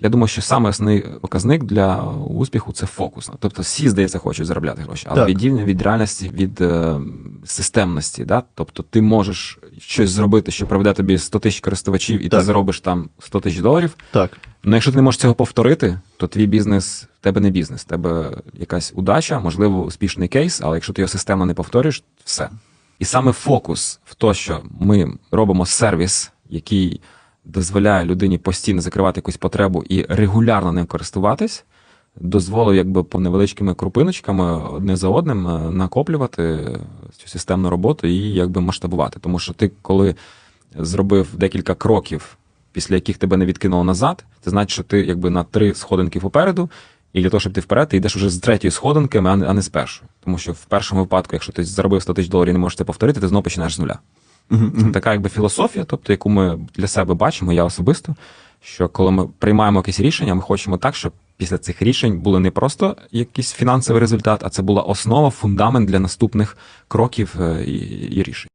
Я думаю, що саме основний показник для успіху це фокус. Тобто всі, здається, хочуть заробляти гроші, але відділення від реальності, від е, системності. Да? Тобто ти можеш щось зробити, що приведе тобі 100 тисяч користувачів, і Так. ти заробиш там 100 тисяч доларів. Так. Ну, якщо ти не можеш цього повторити, то твій бізнес в тебе не бізнес, в тебе якась удача, можливо, успішний кейс, але якщо ти його системно не повторюєш, все. І саме фокус в те, що ми робимо сервіс, який дозволяє людині постійно закривати якусь потребу і регулярно ним користуватись, дозволив якби по невеличкими крупиночками одне за одним е, накоплювати цю системну роботу і якби масштабувати. Тому що ти, коли зробив декілька кроків, після яких тебе не відкинуло назад, це значить, що ти якби на три сходинки попереду, і для того, щоб ти вперед, ти йдеш уже з третьої сходинки, а не, з першої. Тому що в першому випадку, якщо ти заробив 100 тисяч доларів і не можеш це повторити, ти знову починаєш з нуля. Така якби філософія, тобто, яку ми для себе бачимо, я особисто, що коли ми приймаємо якісь рішення, ми хочемо так, щоб після цих рішень були не просто якийсь фінансовий результат, а це була основа, фундамент для наступних кроків е, і, і рішень.